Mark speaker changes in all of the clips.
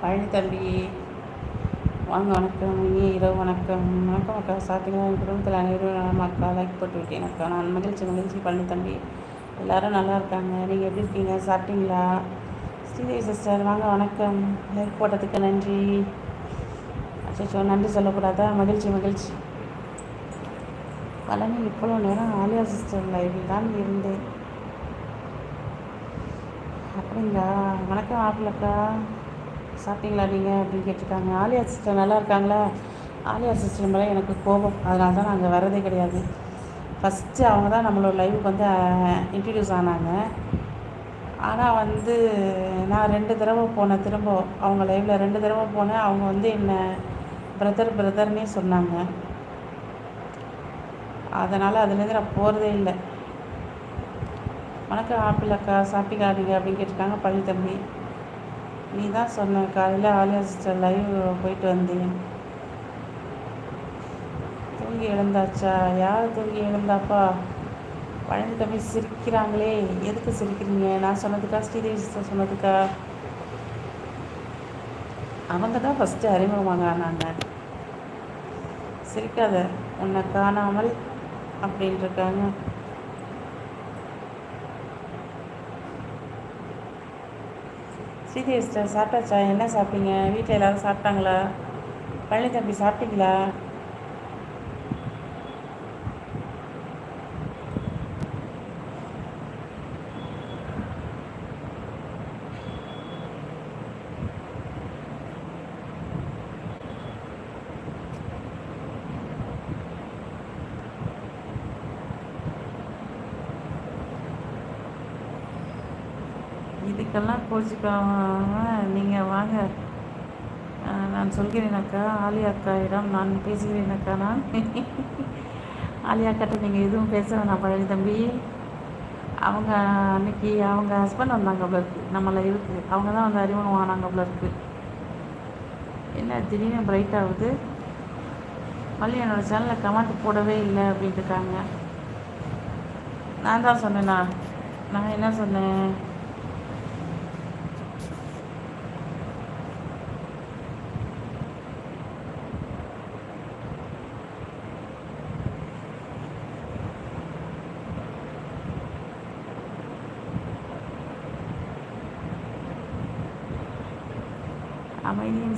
Speaker 1: பழனி தம்பி வாங்க வணக்கம் இனிய இரவு வணக்கம். வணக்கம் அக்கா சாப்பிட்டீங்களா? என் குடும்பத்தில் அனைவரும் நலமா அக்கா லைக் போட்டு விட்டேன் அக்கா. நான் மகிழ்ச்சி மகிழ்ச்சி பழனி தம்பி. எல்லோரும் நல்லா இருக்காங்க. நீங்கள் எப்படி இருக்கீங்க? சாப்பிட்டீங்களா? ஸ்ரீதேவி சிஸ்டர் வாங்க வணக்கம். லைக் போட்டதுக்கு நன்றி. அச்சோ நன்றி சொல்லக்கூடாதா? மகிழ்ச்சி மகிழ்ச்சி. பழனி இவ்வளோ நேரம் ஆலியா சிஸ்டர் லைவில் தான் இருந்தேன். அப்படிங்களா? வணக்கம் ஆப்பிளக்கா சாப்பிட்டீங்களா நீங்கள் அப்படின்னு கேட்டிருக்காங்க. ஆலியா சிஸ்டர் நல்லா இருக்காங்களா? ஆலியா சிஸ்டர் மேலே எனக்கு கோபம். அதனால தான் நாங்கள் வரதே கிடையாது. ஃபஸ்ட்டு அவங்க தான் நம்மளோட லைவுக்கு வந்து இன்ட்ரடியூஸ் ஆனாங்க. ஆனால் வந்து நான் ரெண்டு தடவை போனேன் திரும்ப. அவங்க லைவில் ரெண்டு தடவை போனேன். அவங்க வந்து என்னை பிரதர் பிரதர்னே சொன்னாங்க. அதனால் அதுலேருந்து நான் போகிறதே இல்லை. வணக்கம் ஆப்பிள் அக்கா சாப்பிட்டீங்களா நீங்கள் அப்படின்னு கேட்டிருக்காங்க பள்ளி தம்பி. நீ தான் சொன்ன காலையில் ஆலியா சிஸ்டர் லைவ் போயிட்டு வந்தேன். தூங்கி எழுந்தாச்சா? யார் தூங்கி எழுந்தாப்பா? பழனி தம்பி சிரிக்கிறாங்களே. எதுக்கு சிரிக்கிறீங்க? நான் சொன்னதுக்கா? ஸ்ரீதேவி சிஸ்டர் சொன்னதுக்கா? அவங்க தான் ஃபஸ்ட்டு அறிமுகமாக ஆனாங்க. சிரிக்காத. உன்னை காணாமல் அப்படின்ட்டுருக்காங்க ஸ்ரீதேவி சாப்பிட்டாச்சா? என்ன சாப்பிட்டீங்க? வீட்டில் எல்லோரும் சாப்பிட்டாங்களா? பழனி தம்பி சாப்பிட்டீங்களா? கோச்சிக்காம நீங்கள் வாங்க. நான் சொல்கிறேன் அக்கா ஆலியா அக்காயிடம் நான் பேசுகிறேன் அக்கா நான். ஆலியா அக்காட்ட நீங்கள் எதுவும் பேச வேணாம் பழனி தம்பி. அவங்க அன்னைக்கு அவங்க ஹஸ்பண்ட் வந்தாங்க போல இருக்கு. நம்மளை லைவுக்கு அவங்க தான் வந்து அறிமுகம் ஆனாங்க போல இருக்கு. என்ன திடீர்னு பிரைட் ஆகுது? மல்லி என்னோடய சேனலில் கமெண்ட் போடவே இல்லை அப்படின்ட்டு இருக்காங்க. நான் தான் சொன்னேண்ணா நான் என்ன சொன்னேன்?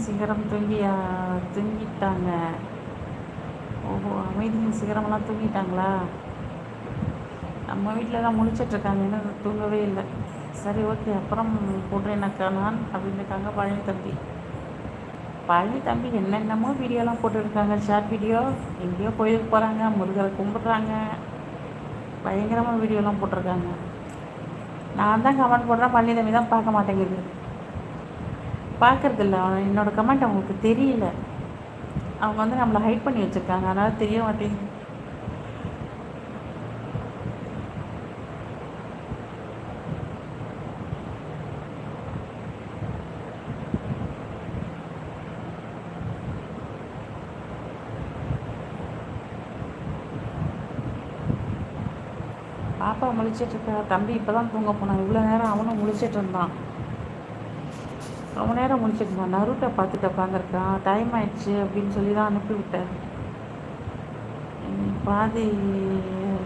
Speaker 1: அமைதியின் சிகரம் தூங்கி தூங்கிட்டாங்க. ஓஹோ அமைதியின் சிகரமெல்லாம் தூங்கிட்டாங்களா? நம்ம வீட்டில் தான் முழிச்சிட்ருக்காங்க. இன்னும் தூங்கவே இல்லை. சரி ஓகே. அப்புறம் போடுறேனாக்கா நான் அப்படின்னுக்காங்க பழனி தம்பி. பழனி தம்பி என்னென்னமோ வீடியோலாம் போட்டுருக்காங்க ஷார்ட் வீடியோ. எங்கேயோ கோயிலுக்கு போகிறாங்க முருகரை கும்பிட்றாங்க. பயங்கரமாக வீடியோலாம் போட்டிருக்காங்க. நான் தான் கமெண்ட் போடுறேன். பழனி தம்பி தான் பார்க்க மாட்டேங்குது. பார்க்குறதில்ல. என்னோடய கமெண்ட் அவங்களுக்கு தெரியல. அவங்க வந்து நம்மளை ஹைட் பண்ணி வச்சுருக்காங்க. அதனால் தெரிய மாட்டேங்குது. பாப்பா முழிச்சிட்ருக்கா தம்பி இப்போ தான் தூங்க போனான். இவ்வளோ நேரம் அவனும் முழிச்சிட்டு இருந்தான். ரொம்ப நேரம் முடிச்சிருந்தான் நருட்டை பார்த்துட்டு உட்காந்துருக்கான் டைம் ஆயிடுச்சு அப்படின்னு சொல்லி தான் அனுப்பிவிட்டேன் பாதி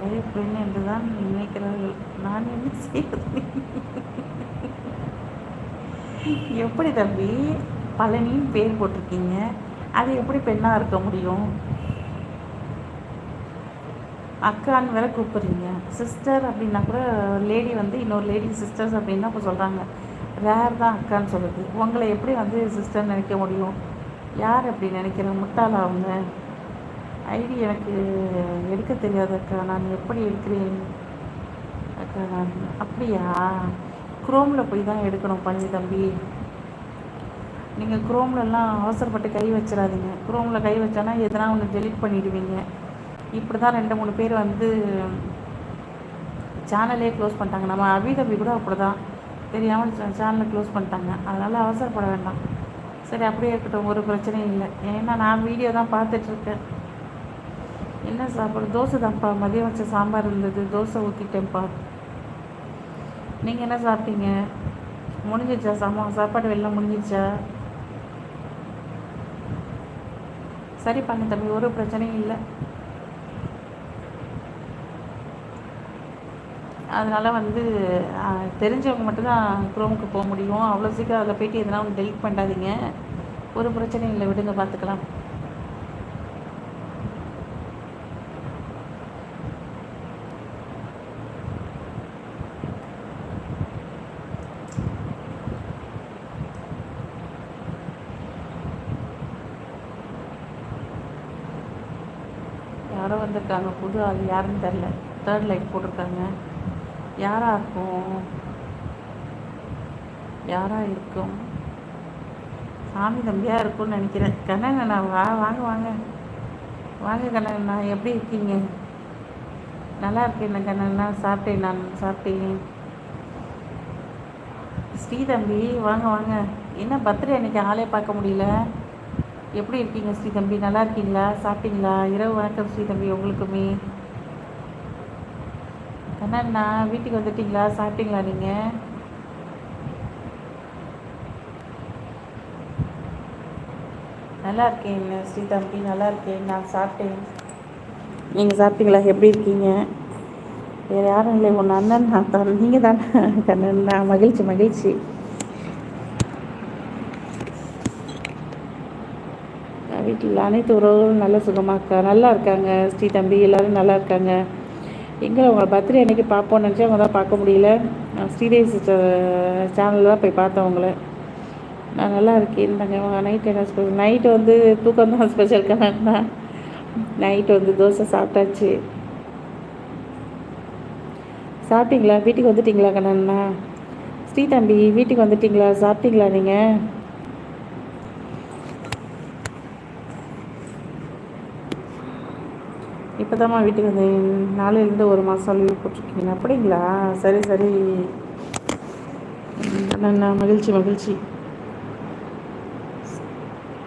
Speaker 1: லைஃப் பெண் என்று தான் நினைக்கிறார்கள். நான் என்ன செய்வது? எப்படி தம்பி? பழனியும் பேர் போட்டிருக்கீங்க. அது எப்படி பெண்ணாக இருக்க முடியும்? அக்கான்னு வேற கூப்பிட்றீங்க. சிஸ்டர் அப்படின்னா கூட லேடி வந்து இன்னொரு லேடி சிஸ்டர்ஸ் அப்படின்னு தான் இப்போ சொல்கிறாங்க ரேர் தான் அக்கான்னு சொல்லுது உங்களை எப்படி வந்து சிஸ்டர் நினைக்க முடியும்? யார் அப்படி நினைக்கிறேன் முட்டாளா அவங்க? ஐடி எனக்கு எடுக்க தெரியாது அக்கா. நான் எப்படி எடுக்கிறேன்? அக்கா நான் அப்படியா? குரோமில் போய் தான் எடுக்கணும் பழனி தம்பி. நீங்கள் குரோம்லலாம் அவசரப்பட்டு கை வச்சிடாதீங்க. குரோமில் கை வச்சோன்னா எதனா ஒன்று டெலிட் பண்ணிவிடுவீங்க இப்படி தான் ரெண்டு மூணு பேர் வந்து சேனலே க்ளோஸ் பண்ணிட்டாங்க. நம்ம அபிதபி கூட அப்படி தான் தெரியாமல் சேனலை க்ளோஸ் பண்ணிட்டாங்க. அதனால் அவசரப்பட வேண்டாம். சரி அப்படியே இருக்கட்டும். ஒரு பிரச்சனையும் இல்லை. ஏன்னா நான் வீடியோ தான் பார்த்துட்ருக்கேன் என்ன சாப்பாடு? தோசை தான்ப்பா. மதியம் வச்ச சாம்பார் இருந்தது. தோசை ஊற்றிட்டேன்ப்பா நீங்கள் என்ன சாப்பிட்டீங்க? முடிஞ்சிச்சா சாமா சாப்பாடு வெளில முடிஞ்சிச்சா சரி பண்ண தம்பி. ஒரு பிரச்சனையும் இல்லை. அதனால் வந்து தெரிஞ்சவங்க மட்டும்தான் குரோமுக்கு போக முடியும். அவ்வளோ சீக்கிரம் அதில் போய்ட்டு எதனா ஒன்று டெலிட் பண்ணாதீங்க ஒரு பிரச்சனையும் இல்லை. விடுங்க பார்த்துக்கலாம் யாரோ வந்திருக்காங்க. புது ஆள் யாருன்னு தெரில தேர்ட் லைட் போட்டிருக்காங்க. யாராக இருக்கும் யாராக இருக்கும் சாமி தம்பியாக இருக்கும்னு நினைக்கிறேன். கண்ணண்ணா வா வாங்க வாங்க. வாங்க கண்ணண்ணா. எப்படி இருக்கீங்க? நல்லா இருக்கேன் கண்ணண்ணா. சாப்பிட்டேன் நான் சாப்பிட்டேன். ஸ்ரீ தம்பி வாங்க வாங்க. என்ன பர்த்டே அன்றைக்கி ஆளே பார்க்க முடியல? எப்படி இருக்கீங்க ஸ்ரீ தம்பி? நல்லா இருக்கீங்களா? சாப்பிட்டீங்களா? இரவு வணக்கம் ஸ்ரீ தம்பி உங்களுக்குமே. கண்ணண்ணா வீட்டுக்கு வந்துட்டீங்களா? சாப்பிட்டீங்களா நீங்கள் நல்லா இருக்கேன் ஸ்ரீ தம்பி? நல்லா இருக்கேன். நான் சாப்பிட்டேன். நீங்கள் சாப்பிட்டீங்களா? எப்படி இருக்கீங்க? வேறு யாரும் இல்லை. உன் அண்ணன் நான் தான். நீங்கள் தானே நான் மகிழ்ச்சி மகிழ்ச்சி. வீட்டில் அனைத்து உறவுகளும் நல்ல சுகமாக இருக்கா? நல்லா இருக்காங்க. ஸ்ரீ தம்பி எல்லோரும் நல்லா இருக்காங்க. எங்கே உங்களை பர்த்டே அன்றைக்கி பார்ப்போம்னு நினச்சா அவங்க தான் பார்க்க முடியல. நான் ஸ்ரீதேவி சேனலில் தான் போய் பார்த்தேன் உங்களை. நான் நல்லா இருக்கேன் தாங்க நைட் என்ன ஸ்பெஷல் நைட்டு வந்து தூக்கம் தான் ஸ்பெஷல் கணக்குனா நைட்டு வந்து தோசை சாப்பிட்டாச்சு. சாப்பிட்டீங்களா? வீட்டுக்கு வந்துட்டிங்களா கண்ணண்ணா? ஸ்ரீ தம்பி வீட்டுக்கு வந்துட்டிங்களா? சாப்பிட்டீங்களா நீங்கள் இப்போ தான்மா வீட்டுக்கு வந்து நாளையிலேருந்து ஒரு மாதம் லீவ் போட்டிருக்கீங்க. அப்படிங்களா? சரி சரி. நான் மகிழ்ச்சி மகிழ்ச்சி.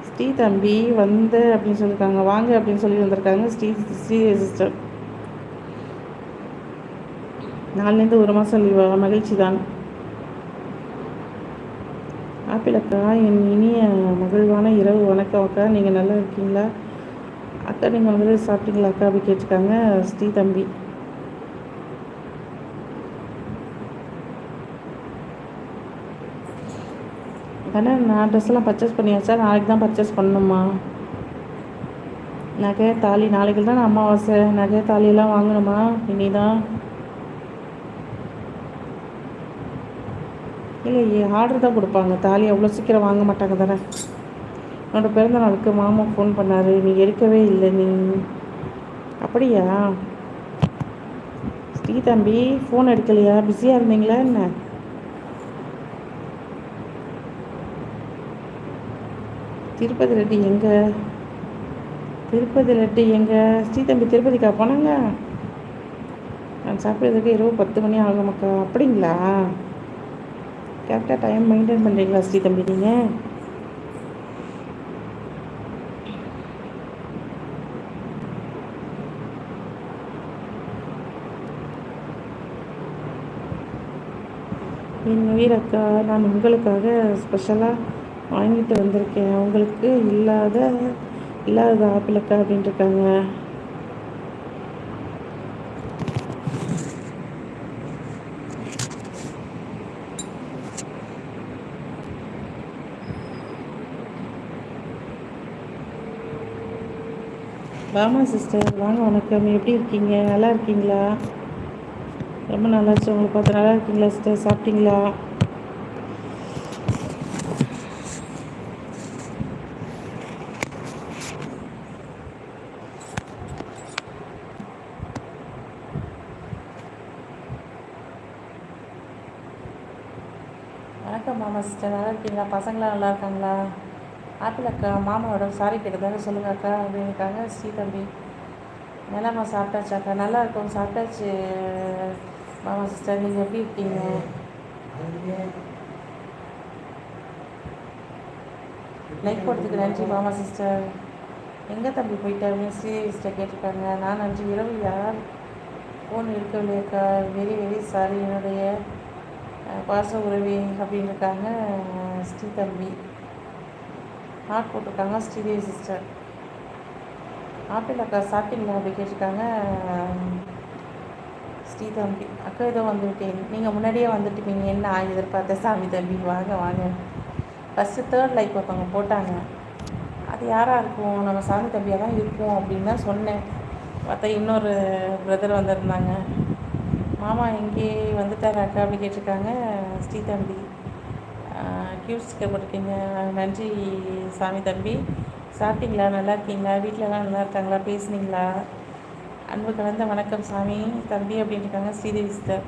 Speaker 1: ஸ்ரீ தம்பி வந்து அப்படின்னு சொல்லியிருக்காங்க. வாங்க அப்படின்னு சொல்லி வந்திருக்காங்க. ஸ்ரீ ஸ்ரீ சிஸ்டர். நாலுலேருந்து ஒரு மாதம் லீவா. மகிழ்ச்சி தான். ஆப்பிள் அக்கா என் இனிய மகிழ்வான இரவு. வணக்கம் அக்கா. நீங்கள் நல்லா இருக்கீங்களா? அக்கா நீங்கள் வந்து சாப்பிட்டீங்களா? அக்கா அப்படி கேட்டிருக்காங்க ஸ்ரீ தம்பி. தானே நான் ட்ரெஸ்லாம் பர்ச்சேஸ் பண்ணியாச்சா? நாளைக்கு தான் பர்ச்சேஸ் பண்ணணுமா? நகை தாலி நாளைக்கு தான் அமாவாசை. நகை தாலியெல்லாம் வாங்கணுமா? இனி தான் இல்லை ஆர்டர் தான் கொடுப்பாங்க. தாலி அவ்வளோ சீக்கிரம் வாங்க மாட்டாங்க தானே? என்னோடய பிறந்த நாளுக்கு மாமா ஃபோன் பண்ணார். நீ எடுக்கவே இல்லை நீ. அப்படியா? ஸ்ரீ தம்பி ஃபோன் எடுக்கலையா? பிஸியாக இருந்தீங்களா என்ன? திருப்பதி ரெட்டி எங்கே? திருப்பதி லட்டு எங்கே? ஸ்ரீதம்பி திருப்பதிக்கா போனாங்க? நான் சாப்பிட்றதுக்கு இரவு பத்து மணி ஆகுமாக்கா அப்படிங்களா? கரெக்டாக டைம் மெயின்டைன் பண்ணுறீங்களா ஸ்ரீதம்பி நீங்கள் என் உயிரக்கா நான் உங்களுக்காக ஸ்பெஷலாக வாங்கிட்டு வந்திருக்கேன். உங்களுக்கு இல்லாத இல்லாத ஆப்பிளக்கா அப்படின்ட்டு இருக்காங்க வாமா சிஸ்டர் வாங்க வணக்கம். எப்படி இருக்கீங்க? நல்லா இருக்கீங்களா? ரொம்ப நல்லாச்சு. உங்களை பார்த்து நல்லா இருக்கீங்களா சிஸ்டர்? சாப்பிட்டீங்களா? வணக்கம் மாமா சிஸ்டர். நல்லா இருக்கீங்களா? பசங்களாம் நல்லா இருக்காங்களா? ஆப்பிள் அக்கா மாமாவோட சாரி கேட்டதாக சொல்லுங்க அக்கா அப்படின்னுக்காங்க ஸ்ரீ தம்பி. நல்லாம்மா சாப்பிட்டாச்சாக்கா நல்லா இருக்கும் சாப்பிட்டாச்சு. ஆமாம் சிஸ்டர் நீங்கள் எப்படி இருக்கீங்க லைக் போடுறதுக்கு நன்றி மாமா சிஸ்டர் எங்கே தம்பி போயிட்டாருன்னு சிஸ்டர் கேட்டிருக்காங்க நான் நன்றி இரவு யார் ஃபோன் இருக்கவில்லையக்கா வெரி வெரி சாரி என்னுடைய பாச உறவி அப்படின்னு இருக்காங்க ஸ்ரீ தம்பி ஹார்ட் போட்டிருக்காங்க ஸ்ரீதேவி சிஸ்டர் ஆப்பிள் அக்கா சாப்பிட்டீங்களா அப்படி கேட்டிருக்காங்க ஸ்ரீ தம்பி அக்கா ஏதோ வந்துவிட்டேன். நீங்கள் முன்னாடியே வந்துட்டுப்பீங்க. என்ன எதிர்பார்த்த? சாமி தம்பி வாங்க வாங்க. ஃபஸ்ட்டு தேர்ட் லைக் ஒருத்தவங்க போட்டாங்க. அது யாராக இருக்கும்? நம்ம சாமி தம்பியாக தான் இருக்கும் அப்படின்னு தான் சொன்னேன். பார்த்தா இன்னொரு பிரதர் வந்திருந்தாங்க. மாமா எங்கே வந்துட்டார் அக்கா அப்படி கேட்டிருக்காங்க. ஸ்ரீ தம்பி க்யூட் நன்றி சாமி தம்பி. சாப்பிட்டீங்களா? நல்லா இருக்கீங்களா? வீட்டிலலாம் நல்லா இருக்காங்களா? பேசுனீங்களா? அன்பு கலந்த வணக்கம் சாமி. தம்பி அப்படின்ட்டுருக்காங்க ஸ்ரீதேவி சிஸ்டர்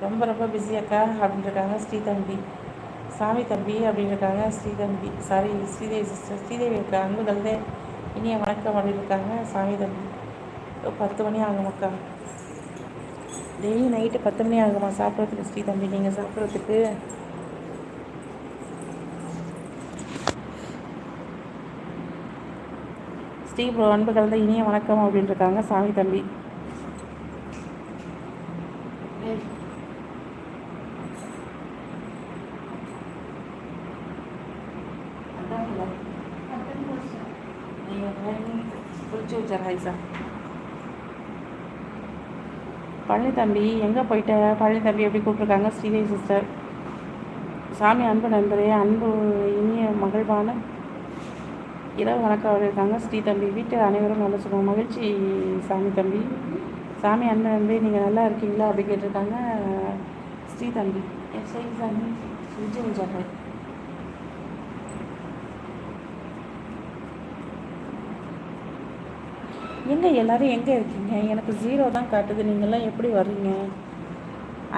Speaker 1: ரொம்ப ரொம்ப பிஸியாக்கா அக்கா அப்படின்ட்டுருக்காங்க ஸ்ரீ தம்பி. சாமி தம்பி அப்படின்ட்டுருக்காங்க ஸ்ரீ தம்பி. சாரி ஸ்ரீதேவி சிஸ்டர் ஸ்ரீதேவி இருக்கா அன்பு கலந்த இனிய வணக்கம் அப்படின்ட்டுருக்காங்க சாமி தம்பி. பத்து மணி ஆகுமாக்கா டெய்லி நைட்டு பத்து மணி ஆகுமா சாப்பிட்றதுக்கு ஸ்ரீ தம்பி? நீங்கள் சாப்பிட்றதுக்கு ஸ்ரீ ப்ரோ அன்பு கலந்த இனிய வணக்கம் அப்படின்னு இருக்காங்க சாமி தம்பி. பழனி தம்பி எங்கே போயிட்ட? பழனி தம்பி எப்படி கூப்பிட்ருக்காங்க ஸ்ரீதேவி சிஸ்டர் சாமி அன்பு நண்பரே அன்பு இனிய மகிழ்வான இரவு வணக்கம் இருக்காங்க. ஸ்ரீ தம்பி வீட்டு அனைவரும் நல்ல சொல்லுவோம் மகிழ்ச்சி சாமி தம்பி. சாமி அண்ணன் தம்பி நீங்கள் நல்லா இருக்கீங்களா? அப்படி கேட்டிருக்காங்க. ஸ்ரீ தம்பி. எஸ்ஐ சாமி. விஜய் ஜாகர் எங்கே எல்லோரும் எங்கே இருக்கீங்க? எனக்கு ஜீரோ தான் காட்டுது. நீங்கள்லாம் எப்படி வர்றீங்க?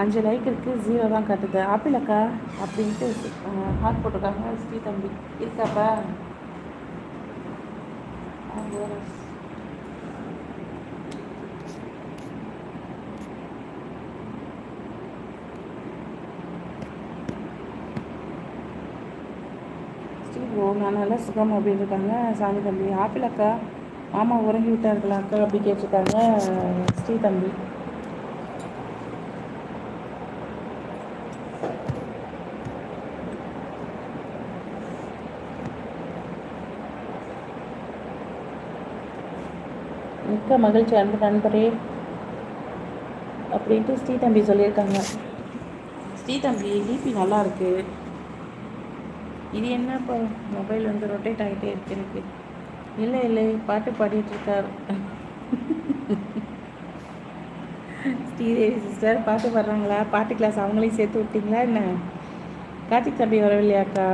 Speaker 1: அஞ்சு லைக் இருக்குது ஜீரோ தான் காட்டுது. ஆப்பிள் அக்கா அப்படின்ட்டு ஹார்ட் போட்டிருக்காங்க ஸ்ரீ தம்பி. இருக்காப்பா Honduras. நான் நல்லா சுகம் அப்படின்னு இருக்காங்க சாமி தம்பி ஆப்பிள் அக்கா மாமா உறங்கி விட்டார்களா அக்கா அப்படி கேட்டிருக்காங்க ஸ்ரீ தம்பி மிக்க மகிழ்ச்சி அன்பு நண்பரே. அப்படின்ட்டு ஸ்ரீ தம்பி சொல்லியிருக்காங்க. ஸ்ரீ தம்பி டிபி நல்லா இருக்கு. இது என்ன இப்போ மொபைல் வந்து ரொட்டேட் ஆகிட்டே இருக்கு எனக்கு. இல்லை இல்லை பாட்டு பாடிட்டு இருக்கார். ஸ்ரீதேவி சிஸ்டர் பாட்டு பாடுறாங்களா? பாட்டு கிளாஸ் அவங்களையும் சேர்த்து விட்டிங்களா என்ன? கார்த்திக் தம்பி வரவில்லையாக்கா?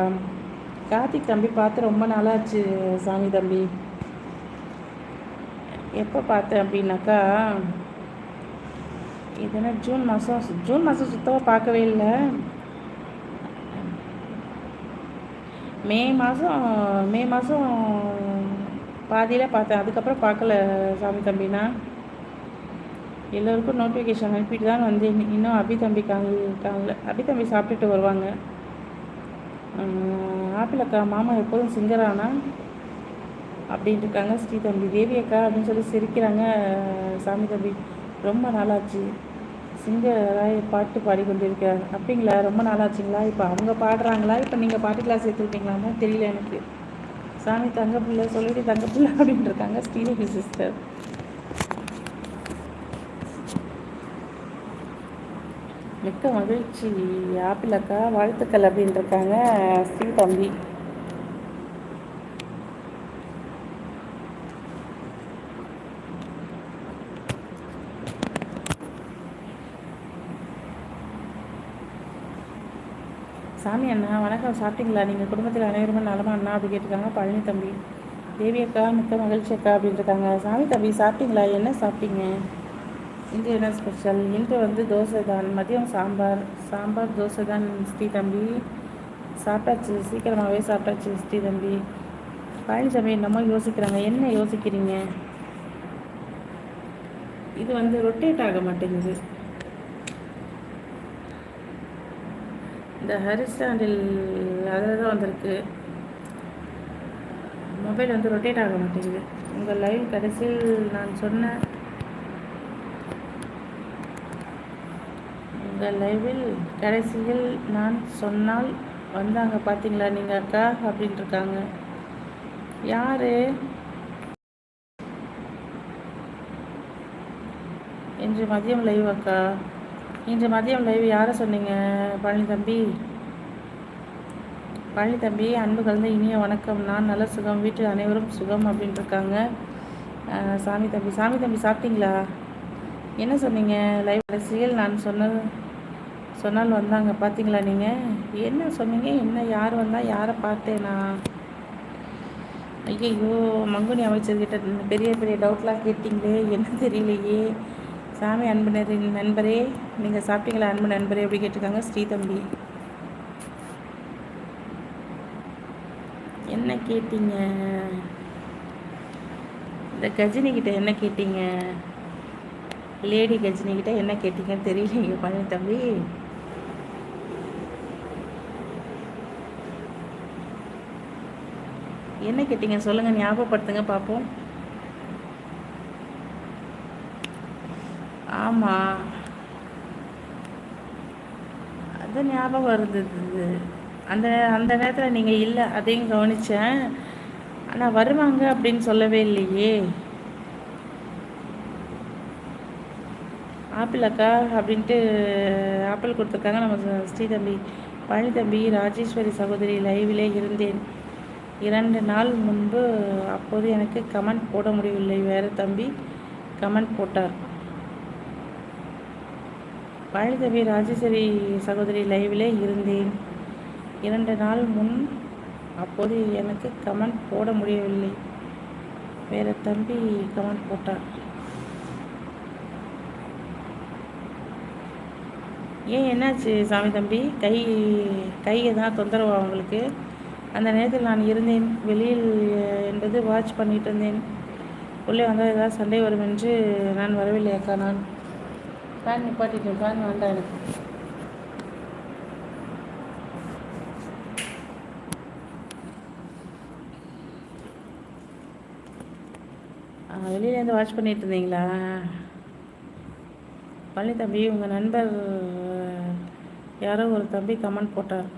Speaker 1: கார்த்திக் தம்பி பார்த்து ரொம்ப நாளாச்சு சாமி தம்பி. எப்போ பார்த்தேன் அப்படின்னாக்கா இதுனா ஜூன் மாதம் ஜூன் மாதம் சுத்தமாக பார்க்கவே இல்லை. மே மாதம் மே மாதம் பாதியில் பார்த்தேன். அதுக்கப்புறம் பார்க்கல சாமி தம்பினா. எல்லோருக்கும் நோட்டிஃபிகேஷன் அனுப்பிட்டு தான் வந்து இன்னும் அபி தம்பி காங்கல அபி தம்பி சாப்பிட்டுட்டு வருவாங்க. ஆப்பிள் அக்கா மாமா எப்போதும் சிங்கரானா? அப்படின்ட்டு இருக்காங்க ஸ்ரீ தம்பி தேவி அக்கா அப்படின்னு சொல்லி சிரிக்கிறாங்க. சாமி தம்பி ரொம்ப நாளாச்சு. சிங்கராய் பாட்டு பாடிக்கொண்டிருக்கிறார். அப்படிங்களா? ரொம்ப நாளாச்சுங்களா? இப்போ அவங்க பாடுறாங்களா? இப்போ நீங்கள் பாட்டு கிளாஸ் சேர்த்து தெரியல எனக்கு. சாமி தங்க பிள்ளை சொல்லிட்டு தங்க பிள்ளை அப்படின்ட்டு இருக்காங்க ஸ்ரீதேவி சிஸ்டர் மிக்க மகிழ்ச்சி. ஆப்பிள் அக்கா வாழ்த்துக்கள் அப்படின்ட்டு இருக்காங்க ஸ்ரீ தம்பி சாமி அண்ணா வணக்கம். சாப்பிட்டீங்களா? நீங்கள் குடும்பத்தில் அனைவருமே நலமா அண்ணா அப்படி கேட்டிருக்காங்க. பழனி தம்பி. தேவி அக்கா மிக்க மகிழ்ச்சி அக்கா அப்படின்ட்டுருக்காங்க சாமி தம்பி சாப்பிட்டீங்களா? என்ன சாப்பிட்டீங்க? இன்று என்ன ஸ்பெஷல் இன்று வந்து தோசை தான் மதியம் சாம்பார். சாம்பார் தோசை தான் ஸ்ரீ தம்பி. சாப்பிட்டாச்சு. சீக்கிரமாகவே சாப்பிட்டாச்சு ஸ்ரீ தம்பி. பழனிசாமி என்னமோ யோசிக்கிறாங்க. என்ன யோசிக்கிறீங்க? இது வந்து ரொட்டேட் ஆக மாட்டேங்குது. இந்த ஹரிசாண்டில் அதில் வந்திருக்கு. மொபைல் வந்து ரொட்டேட் ஆக மாட்டேங்குது. உங்கள் லைவ் கடைசியில் நான் சொன்ன உங்கள் லைவில் கடைசியில் நான் சொன்னால் வந்தாங்க பார்த்தீங்களா? நீங்கள் அக்கா அப்படின்ட்டுருக்காங்க. யார்? இன்று மதியம் லைவ் அக்கா. இன்று மதியம் லைவ் யாரை சொன்னீங்க? பழனி தம்பி. பழனி தம்பி அன்பு கலந்த இனிய வணக்கம். நான் நல்ல சுகம் வீட்டில் அனைவரும் சுகம் அப்படின்ட்டு இருக்காங்க சாமி தம்பி சாமி தம்பி சாப்பிட்டீங்களா? என்ன சொன்னீங்க? லைவ் அரசியல் நான் சொன்னது சொன்னால் வந்தாங்க. பார்த்தீங்களா நீங்கள் என்ன சொன்னீங்க? என்ன யார் வந்தால் யாரை பார்த்தேனா? ஐயோ மங்குனி அமைச்சர்கிட்ட பெரிய பெரிய டவுட்லாம் கேட்டிங்களே. என்ன தெரியலையே. சாமி அன்பு நண்பரே நீங்கள் சாப்பிட்டீங்களா? அன்பு நண்பரே எப்படி கேட்டிருக்காங்க? ஸ்ரீதம்பி என்ன கேட்டீங்க? இந்த கஜினிக்கிட்ட என்ன கேட்டீங்க? லேடி கஜினிக்கிட்ட என்ன கேட்டீங்கன்னு நீங்கள் பழனி தம்பி. என்ன கேட்டீங்க? சொல்லுங்கள் ஞாபகப்படுத்துங்க பார்ப்போம் ஆமாம் அது ஞாபகம் வருது அந்த அந்த நேரத்தில் நீங்கள் இல்லை அதையும் கவனித்தேன் ஆனால் வருவாங்க அப்படின்னு சொல்லவே இல்லையே. ஆப்பிள் அக்கா அப்படின்ட்டு ஆப்பிள் கொடுத்துருக்காங்க. நம்ம ஸ்ரீதம்பி பழனி தம்பி ராஜேஸ்வரி சகோதரி லைவிலே இருந்தேன். இரண்டு நாள் முன்பு அப்போது எனக்கு கமெண்ட் போட முடியவில்லை. வேறு தம்பி கமெண்ட் போட்டார். பழனி ராஜேஸ்வரி சகோதரி லைவிலே இருந்தேன். இரண்டு நாள் முன் அப்போது எனக்கு கமெண்ட் போட முடியவில்லை. வேறு தம்பி கமெண்ட் போட்டார் ஏன் என்னாச்சு சாமி தம்பி? கை கை தான் தொந்தரவா உங்களுக்கு? அந்த நேரத்தில் நான் இருந்தேன். வெளியில் என்பது வாட்ச் பண்ணிட்டு இருந்தேன். உள்ளே வந்தால் ஏதாவது சண்டை வரும் என்று நான் வரவில்லை அக்கா நான். ஃபேன் நிப்பாட்டிட்டு ஃபேன் வேண்டாம் எனக்கு. வெளியிலேருந்து வாட்ச் பண்ணிட்டு இருந்தீங்களா? பழனி தம்பி உங்கள் நண்பர் யாரோ ஒரு தம்பி கமெண்ட் போட்டார்.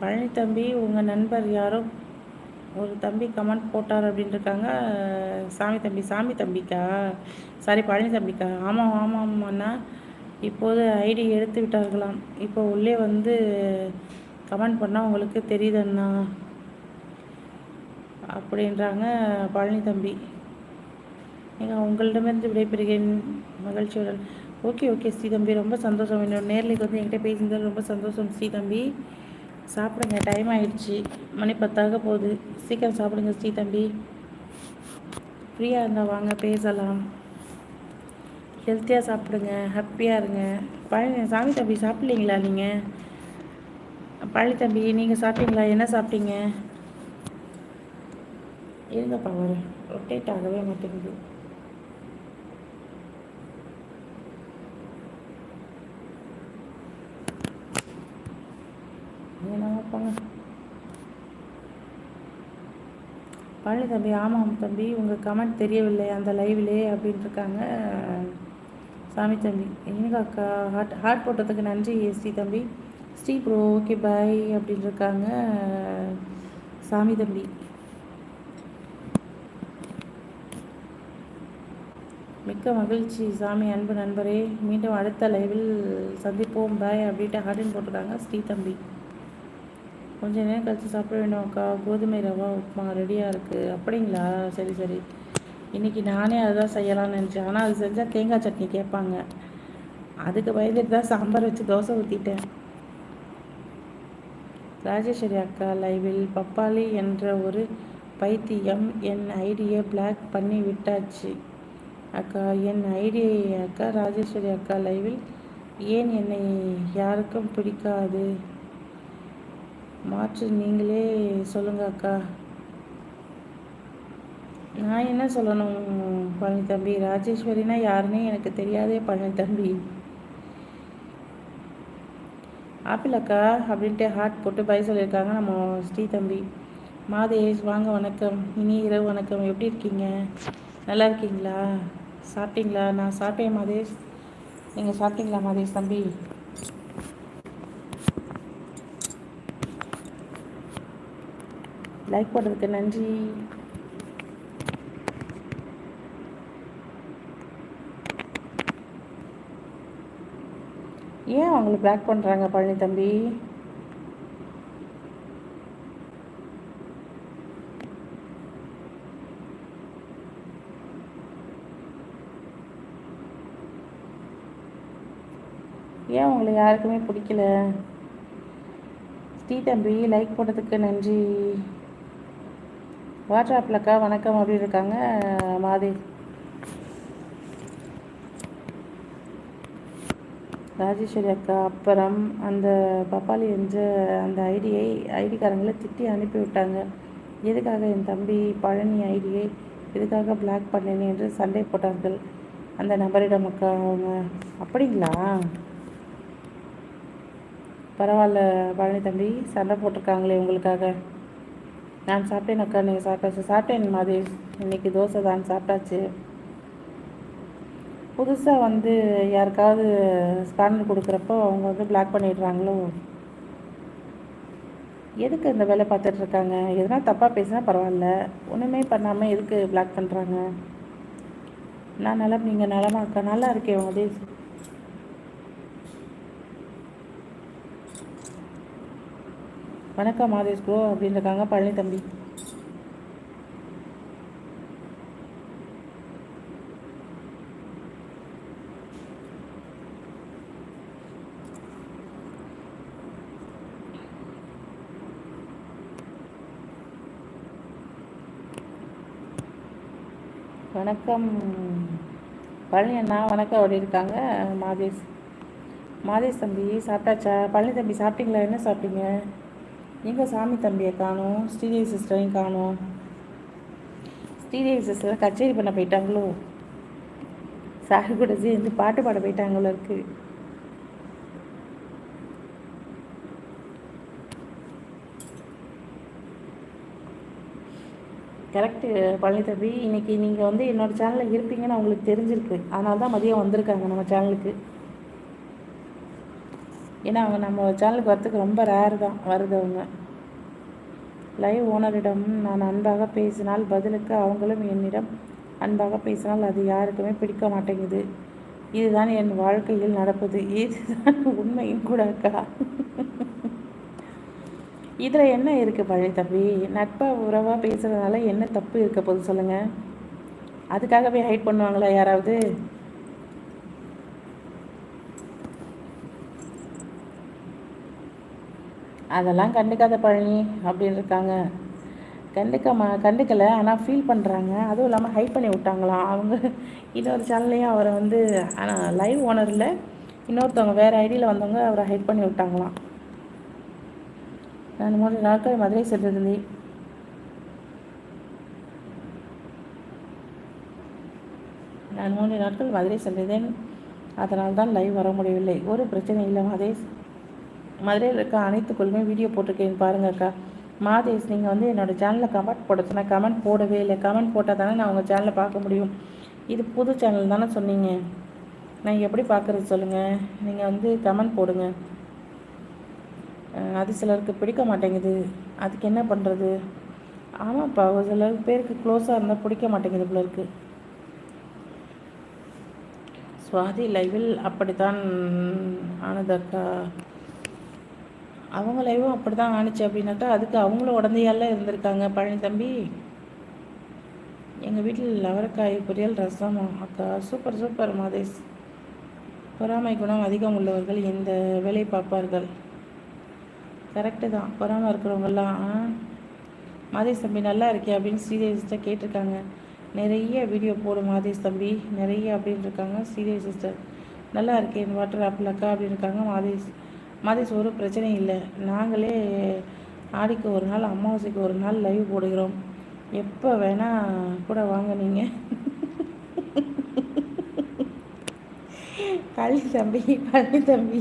Speaker 1: பழனி தம்பி உங்கள் நண்பர் யாரோ ஒரு தம்பி கமெண்ட் போட்டார் அப்படின்ட்டுருக்காங்க. சாமி தம்பி சாமி தம்பிக்கா? சாரி பழனி தம்பிக்கா? ஆமாம் ஆமாம் அண்ணா இப்போது ஐடி எடுத்து விட்டார்களாம். இப்போ உள்ளே வந்து கமெண்ட் பண்ணால் உங்களுக்கு தெரியுதுண்ணா. அப்படின்றாங்க பழனி தம்பி. நீங்கள் உங்களிடமிருந்து விடைபெறுகிறேன். மகிழ்ச்சியுடன். ஓகே ஓகே ஸ்ரீதம்பி. ரொம்ப சந்தோஷம். என்னோட நேரில் வந்து என்கிட்ட பேசியிருந்தால் ரொம்ப சந்தோஷம் ஸ்ரீதம்பி. சாப்பிடுங்க டைம் ஆகிடுச்சி மணி பத்தாக போகுது. சீக்கிரம் சாப்பிடுங்க ஸ்ரீதம்பி ஃப்ரீயாக இருந்தால் வாங்க பேசலாம். ஹெல்த்தியாக சாப்பிடுங்க ஹாப்பியாக இருங்க. பழனி சாமி தம்பி சாப்பிட்லீங்களா நீங்கள் பழனி தம்பி நீங்கள் சாப்பிட்டீங்களா? என்ன சாப்பிட்டீங்க? இருங்கப்பா வரேன் ரொட்டேட் ஆகவே மாட்டேங்குது. பழனி தம்பி ஆமாம் தம்பி உங்கள் கமெண்ட் தெரியவில்லை அந்த லைவ்லே அப்படின்ட்டு இருக்காங்க சாமி தம்பி. எங்க அக்கா ஹார்ட் ஹார்ட் போட்டதுக்கு நன்றி ஸ்ரீ தம்பி. ஸ்ரீ ப்ரோ ஓகே பாய் அப்படின்னு இருக்காங்க சாமி தம்பி. மிக்க மகிழ்ச்சி சாமி அன்பு நண்பரே. மீண்டும் அடுத்த லைவில் சந்திப்போம் பாய் அப்படின்ட்டு ஹார்டின் போட்டிருக்காங்க ஸ்ரீ தம்பி. கொஞ்ச நேரம் கழித்து சாப்பிட வேண்டும் அக்கா. கோதுமை ரவா உப்புமா ரெடியாக இருக்குது அப்படிங்களா? சரி சரி. இன்றைக்கி நானே அதுதான் செய்யலாம்னு நினச்சேன். ஆனால் அது செஞ்சால் தேங்காய் சட்னி கேட்பாங்க. அதுக்கு பயந்துட்டு தான் சாம்பார் வச்சு தோசை ஊற்றிட்டேன் ராஜேஸ்வரி அக்கா லைவில் பப்பாளி என்ற ஒரு பைத்தியம் என் ஐடியை பிளாக் பண்ணி விட்டாச்சு. அக்கா என் ஐடியை அக்கா ராஜேஸ்வரி அக்கா லைவில் ஏன் என்னை யாருக்கும் பிடிக்காது? மாற்று நீங்களே சொல்லுங்க அக்கா. நான் என்ன சொல்லணும் பழனி தம்பி? ராஜேஸ்வரினா யாருன்னே எனக்கு தெரியாதே பழனி தம்பி. ஆப்பிள் அக்கா அப்படின்ட்டு ஹார்ட் போட்டு பை சொல்லியிருக்காங்க நம்ம ஸ்ரீ தம்பி. மாதேஷ் வாங்க வணக்கம். இனி இரவு வணக்கம். எப்படி இருக்கீங்க? நல்லா இருக்கீங்களா? சாப்பிட்டீங்களா? நான் சாப்பிட்டேன் மாதேஷ். நீங்கள் சாப்பிட்டீங்களா மாதேஷ் தம்பி? லைக் பண்ணுறதுக்கு நன்றி. ஏன் அவங்கள பிளாக் பண்ணுறாங்க பழனி தம்பி? ஏன் உங்களை யாருக்குமே பிடிக்கல? ஸ்ரீ தம்பி லைக் போட்டதுக்கு நன்றி. வாட்ஸ்அப்லக்கா வணக்கம் அப்படி இருக்காங்க மாதே. ராஜேஸ்வரி அக்கா அப்புறம் அந்த பப்பாளி என்ற அந்த ஐடியை ஐடிக்காரங்களை திட்டி அனுப்பிவிட்டாங்க. எதுக்காக என் தம்பி பழனி ஐடியை எதுக்காக பிளாக் பண்ணேன் என்று சண்டை போட்டார்கள். அந்த நபரிடம் அக்கா அவங்க அப்படிங்களா? பரவாயில்ல பழனி தம்பி சண்டை போட்டிருக்காங்களே உங்களுக்காக. நான் சாப்பிட்டேன் அக்கா நீங்கள் சாப்பிட்டாச்சு சாப்பிட்டேன் மாதிரி இன்னைக்கு தோசை தான் சாப்பிட்டாச்சு. புதுசாக வந்து யாருக்காவது ஸ்பேனர் கொடுக்குறப்போ அவங்க வந்து பிளாக் பண்ணிடுறாங்களோ? எதுக்கு இந்த வேலை பார்த்துட்ருக்காங்க எதனா தப்பாக பேசினா பரவாயில்ல. ஒன்றுமே பண்ணாமல் எதுக்கு பிளாக் பண்ணுறாங்க நான் நலம் நீங்கள் நலமாக்கா நல்லா இருக்கேன் உங்கள் வணக்கம் மாதேஷ் ப்ரோ இருக்காங்க பழனி தம்பி. வணக்கம். பழனி அண்ணா வணக்கம். அப்படி இருக்காங்க? மாதேஷ். மாதேஷ் தம்பி சாப்பிட்டாச்சா? பழனி தம்பி சாப்பிட்டீங்களா? என்ன சாப்பிட்டீங்க? எங்கே சாமி தம்பியை காணும் ஸ்ரீதேவி சிஸ்டரையும் காணும். ஸ்ரீதேவி சிஸ்டர் கச்சேரி பண்ண போயிட்டாங்களோ? சார் கூட சேர்ந்து பாட்டு பாட போயிட்டாங்களோ இருக்குது கரெக்டு பழனிதம்பி இன்றைக்கி நீங்கள் வந்து என்னோடய சேனலில் இருப்பீங்கன்னு அவங்களுக்கு தெரிஞ்சிருக்கு. அதனால தான் மதியம் வந்திருக்காங்க நம்ம சேனலுக்கு ஏன்னா அவங்க நம்ம சேனலுக்கு வரத்துக்கு ரொம்ப ரேர் தான் வருது அவங்க. லைவ் ஓனரிடம் நான் அன்பாக பேசினால் பதிலுக்கு அவங்களும் என்னிடம் அன்பாக பேசினால் அது யாருக்குமே பிடிக்க மாட்டேங்குது. இதுதான் என் வாழ்க்கையில் நடப்பது. இதுதான் உண்மையும் கூட அக்கா இதில் என்ன இருக்குது பழைய தம்பி? நட்பாக உறவாக பேசுகிறதுனால என்ன தப்பு இருக்க போது சொல்லுங்கள் அதுக்காகவே ஹைட் பண்ணுவாங்களா யாராவது? அதெல்லாம் கண்டுக்காத பழனி அப்படின்னு இருக்காங்க. கண்டுக்காமல் கண்டுக்கலை ஆனால் ஃபீல் பண்ணுறாங்க அதுவும் இல்லாமல் ஹைட் பண்ணி விட்டாங்களாம் அவங்க இன்னொரு சேனல்லையும் அவரை வந்து ஆனால் லைவ் ஓனரில் இன்னொருத்தவங்க வேறு ஐடியில் வந்தவங்க அவரை ஹைட் பண்ணி விட்டாங்களாம். நான் மூன்று நாட்கள் மதுரை சென்றிருந்தேன். நான் மூன்று நாட்கள் மதுரை சென்றிருந்தேன். அதனால் தான் லைவ் வர முடியவில்லை. ஒரு பிரச்சனை இல்லை மதுரை மதுரையில் இருக்க அனைத்து குழுமே வீடியோ போட்டிருக்கேன் பாருங்கக்கா மாதேஷ் நீங்கள் வந்து என்னோடய சேனலில் கமெண்ட் போட சொன்னால் கமெண்ட் போடவே இல்லை. கமெண்ட் போட்டால் தானே நான் உங்கள் சேனலை பார்க்க முடியும். இது புது சேனல் தானே சொன்னீங்க. நான் எப்படி பார்க்குறது சொல்லுங்கள் நீங்கள் வந்து கமெண்ட் போடுங்க. அது சிலருக்கு பிடிக்க மாட்டேங்குது. அதுக்கு என்ன பண்ணுறது ஆமாப்பா ஒரு சில பேருக்கு க்ளோஸாக இருந்தால் பிடிக்க மாட்டேங்குது பிள்ளருக்கு சுவாதி லைவில் அப்படித்தான் ஆனதக்கா அவங்க லைவும் அப்படி தான் ஆணுச்சு அப்படின்னாக்கா அதுக்கு அவங்களும் உடந்தையால இருந்திருக்காங்க. பழனி தம்பி எங்கள் வீட்டில் லவரக்காய் பொரியல் ரசம் அக்கா சூப்பர் சூப்பர் மாதேஷ். பொறாமை குணம் அதிகம் உள்ளவர்கள் இந்த வேலை பார்ப்பார்கள். கரெக்டு தான். பொறாமல் இருக்கிறவங்கெல்லாம் மாதேஷ் தம்பி நல்லா இருக்கே அப்படின்னு சிஸ்டர் கேட்டிருக்காங்க. நிறைய வீடியோ போடும் மாதேஷ் தம்பி. நிறைய அப்படின்னு இருக்காங்க. ஸ்ரீதேவி சிஸ்டர் நல்லா இருக்கேன் வாட்டர் ஆப்பிள் அக்கா அப்படின்னு இருக்காங்க மாதேஷ். மாதேஷ் ஒரு பிரச்சனையும் இல்லை. நாங்களே ஆடிக்கு ஒரு நாள் அமாவாசைக்கு ஒரு நாள் லைவ் போடுகிறோம். எப்போ வேணால் கூட வாங்க நீங்கள் காளி தம்பி பழனி தம்பி.